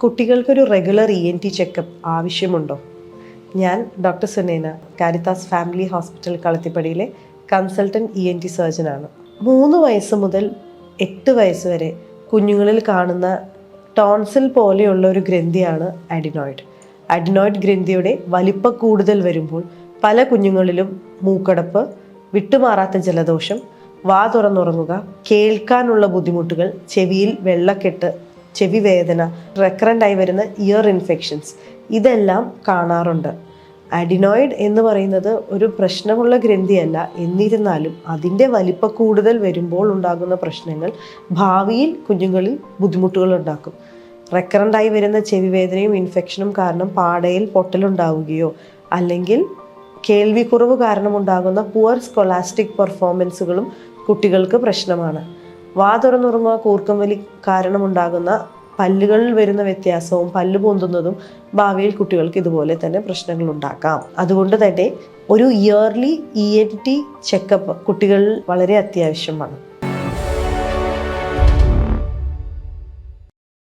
കുട്ടികൾക്കൊരു regular E N T checkup ആവശ്യമുണ്ടോ? ഞാൻ doctor Sunena Caritas family hospital കളത്തിപ്പടിയിലെ consultant E N T സർജനാണ് മൂന്ന് വയസ്സ് മുതൽ എട്ട് വയസ്സ് വരെ കുഞ്ഞുങ്ങളിൽ കാണുന്ന ടോൺസിൽ പോലെയുള്ള ഒരു ഗ്രന്ഥിയാണ് അഡിനോയിഡ് അഡിനോയിഡ് ഗ്രന്ഥിയുടെ വലിപ്പ കൂടുതൽ വരുമ്പോൾ പല കുഞ്ഞുങ്ങളിലും മൂക്കടപ്പ് വിട്ടുമാറാത്ത ജലദോഷം വാ തുറന്നുറങ്ങുക കേൾക്കാനുള്ള ബുദ്ധിമുട്ടുകൾ ചെവിയിൽ വെള്ളക്കെട്ട് ചെവി വേദന റെക്കറന്റ് ആയി വരുന്ന ഇയർ ഇൻഫെക്ഷൻസ് ഇതെല്ലാം കാണാറുണ്ട്. അഡിനോയിഡ് എന്ന് പറയുന്നത് ഒരു പ്രശ്നമുള്ള ഗ്രന്ഥിയല്ല. എന്നിരുന്നാലും അതിന്റെ വലിപ്പ കൂടുതൽ വരുമ്പോൾ ഉണ്ടാകുന്ന പ്രശ്നങ്ങൾ ഭാവിയിൽ കുഞ്ഞുങ്ങളിൽ ബുദ്ധിമുട്ടുകൾ ഉണ്ടാക്കും. റെക്കറന്റായി വരുന്ന ചെവി വേദനയും ഇൻഫെക്ഷനും കാരണം പാടയിൽ പൊട്ടലുണ്ടാവുകയോ അല്ലെങ്കിൽ കേൾവിക്കുറവ് കാരണമുണ്ടാകുന്ന പുവർ സ്കൊളാസ്റ്റിക് പെർഫോമൻസുകളും കുട്ടികൾക്ക് പ്രശ്നമാണ്. വാ തുറന്നുറങ്ങുക കൂർക്കം വലി കാരണമുണ്ടാകുന്ന പല്ലുകളിൽ വരുന്ന വ്യത്യാസവും പല്ല് പൊന്തുന്നതും ഭാവിയിൽ കുട്ടികൾക്ക് ഇതുപോലെ തന്നെ പ്രശ്നങ്ങൾ ഉണ്ടാക്കാം അതുകൊണ്ട് തന്നെ ഒരു early E N T checkup കുട്ടികളിൽ വളരെ അത്യാവശ്യമാണ്.